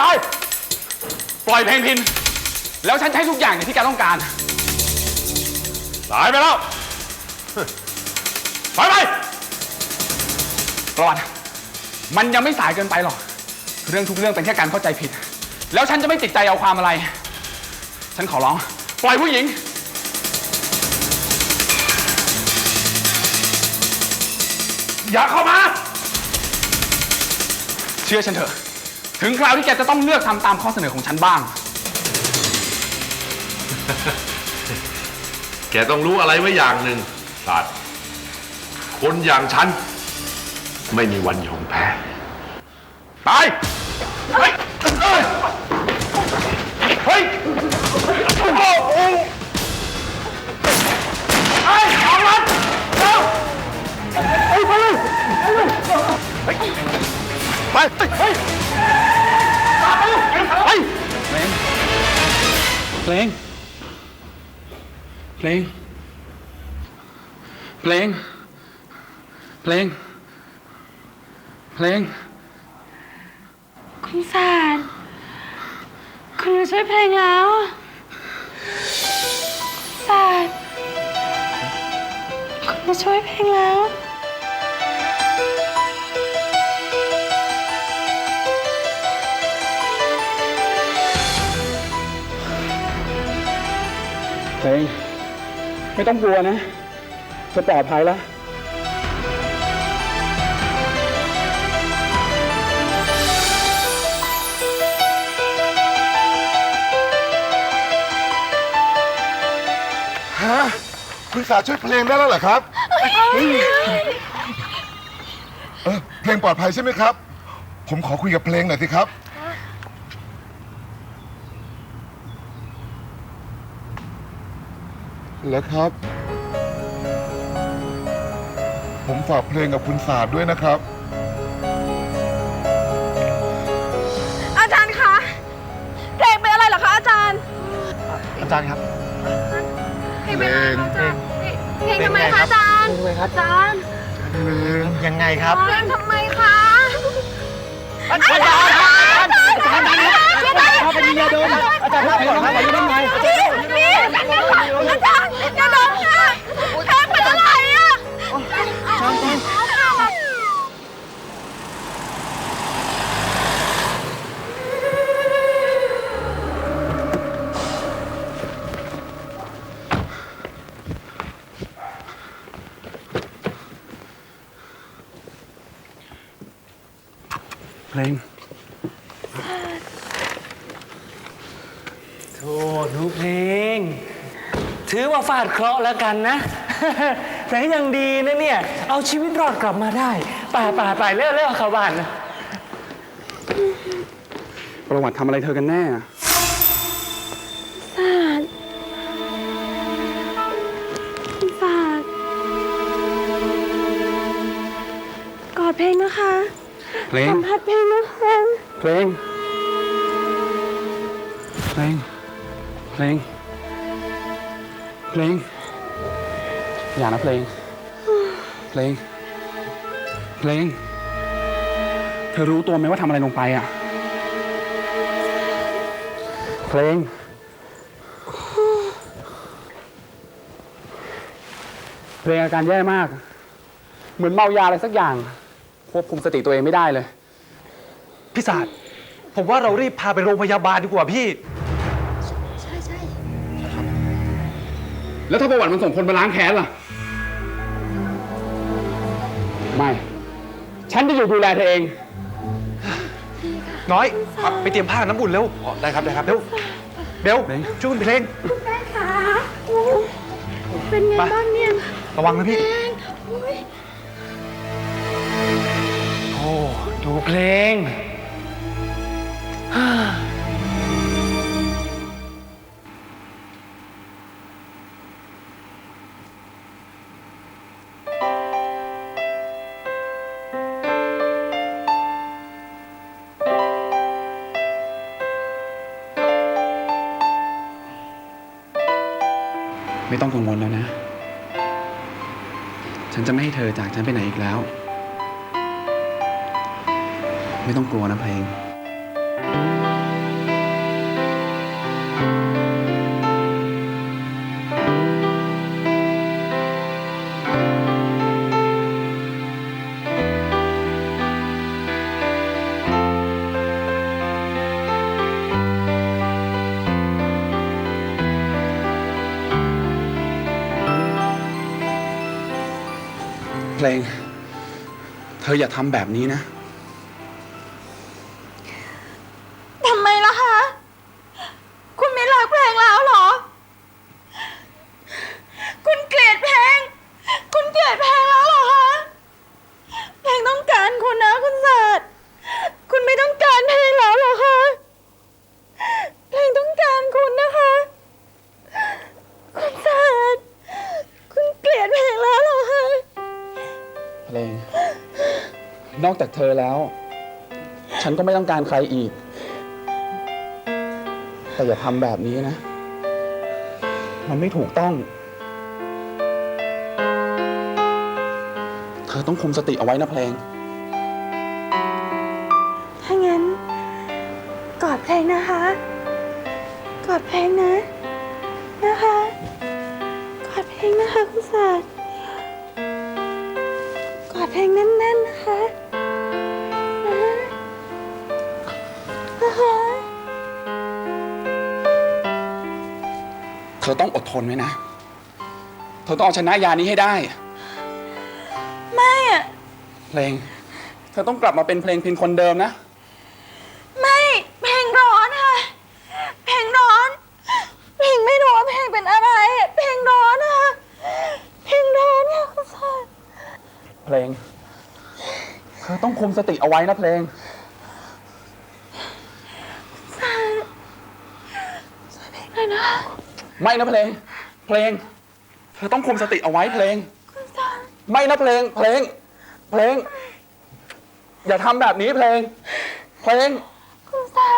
ไม่งั้าย ปล่อยเพลงพิน แล้วฉันใช้ทุกอย่างอย่างที่แกต้องการตายไปแล้ว ไปไปประวัติมันยังไม่สายเกินไปหรอก เรื่องทุกเรื่องเป็นแค่การเข้าใจผิด แล้วฉันจะไม่ติดใจเอาความอะไร ฉันขอร้อง ปล่อยผู้หญิง อย่าเข้ามา เชื่อฉันเถอะ ถึงคราวที่แกจะต้องเลือกทำตามข้อเสนอของฉันบ้าง แกต้องรู้อะไรไว้อย่างหนึ่งศาสตร์คนอย่างฉัน ไม่มีวันยอมแพ้ ตาย เฮ้ย เฮ้ย เฮ้ยโอ้โหเฮ้ยเอามันเร็วเฮ้ยไปเลยไปเลยไปเฮ้ยตามไป เพลง เพลง เพลง เพลง เพลง เพลง คุณศาสตร์คุณมาช่วยเพลงแล้วศาสตร์คุณมาช่วยเพลงแล้ว เพลงไม่ต้องกลัวนะจะปลอดภัยแล้วฮะคุณสาช่วยเพลงได้แล้วเหรอครับเออเพลงปลอดภัยใช่ไหมครับ ผมขอคุยกับเพลงหน่อยสิครับ แล้วครับ ผมฝากเพลงกับคุณศาสตร์ด้วยนะครับ อาจารย์คะเพลงเป็นอะไรเหรอคะอาจารย์อาจารย์ครับ เพลงเป็นอะไรคะอาจารย์เพลงทำไมคะอาจารย์อาจารย์เพลงยังไงครับ เพลงทำไมคะอาจารย์อาจารย์อาจารย์อาจารย์ถ้าเป็นยาดมอาจารย์ถ้าเป็นอะไรยังไงนี่ เพลงโธ่หนูเพลง ถือว่าฟาดเคราะห์แล้วกันนะ แต่ยังดีนะเนี่ย เอาชีวิตรอดกลับมาได้ไป่าป่าไปเร็วเร็วเข้าบ้านนะประวัติทำอะไรเธอกันแน่อะศาสตร์คุณศาสตร์กอดเพลงนะคะ เพลงสัมผัสเพลงนะคะเพลง เพลง เพลง เพลง อย่านะเพลง เพลง เพลง เธอรู้ตัวไหมว่าทำอะไรลงไปอะ เพลง เพลงอาการแย่มาก เหมือนเมายาอะไรสักอย่าง ควบคุมสติตัวเองไม่ได้เลย พี่ศาสตร์ผมว่าเรารีบพาไปโรงพยาบาลดีกว่าพี่แล้วถ้าประวัติมันส่งคนมาล้างแค้นล่ะ ไม่ ฉันจะอยู่ดูแลเธอเอง น้อยเอาไปเตรียมผ้าน้ำอุ่นเร็วได้ครับได้ครับเร็วเบลเพลงช่วยคุณเพลงแม่ขาโอ้เป็นไงไปบ้างเนี่ย ระวังนะพี่ เพลง ไม่ต้องกังวลแล้วนะ ฉันจะไม่ให้เธอจากฉันไปไหนอีกแล้ว ไม่ต้องกลัวนะเพลงเพลง เธออย่าทำแบบนี้นะ นอกจากเธอแล้ว ฉันก็ไม่ต้องการใครอีก แต่อย่าทำแบบนี้นะ มันไม่ถูกต้อง เธอต้องคุมสติเอาไว้นะเพลง ถ้างั้น กอดเพลงนะคะ กอดเพลงนะ นะคะ กอดเพลงนะคะคุณศาสตร์ ต้องอดทนไว้นะ เธอต้องเอาชนะยานี้ให้ได้ ไม่อะเพลง เธอต้องกลับมาเป็นเพลงพินคนเดิมนะ ไม่ เพลงร้อนค่ะ เพลงร้อน เพลงไม่รู้ว่าเพลงเป็นอะไร เพลงร้อนนะคะเพลงร้อนค่ะคุณศาสตร์เพลง เธอต้องคุมสติเอาไว้นะเพลงเพลงนะคะ ไม่นะเพลง เพลง เธอต้องคุมสติเอาไว้เพลงคุณศาไม่นะเพลง เพลง เพลง อย่าทำแบบนี้เพลง เพลง คุณศา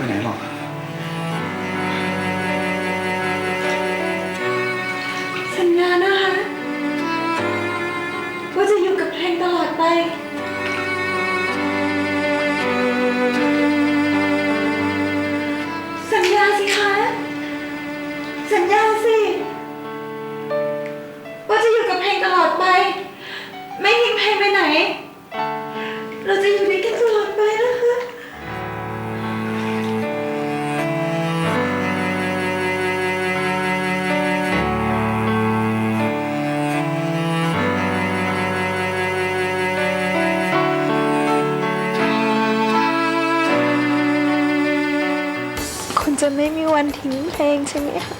ไปไหนหรอก สัญญานะคะ ว่าจะอยู่กับเพลงตลอดไป สัญญาสิคะ สัญญาสิ ว่าจะอยู่กับเพลงตลอดไป ไม่ทิ้งเพลงไปไหน ทิ้งเพลงใช่ไหมคะ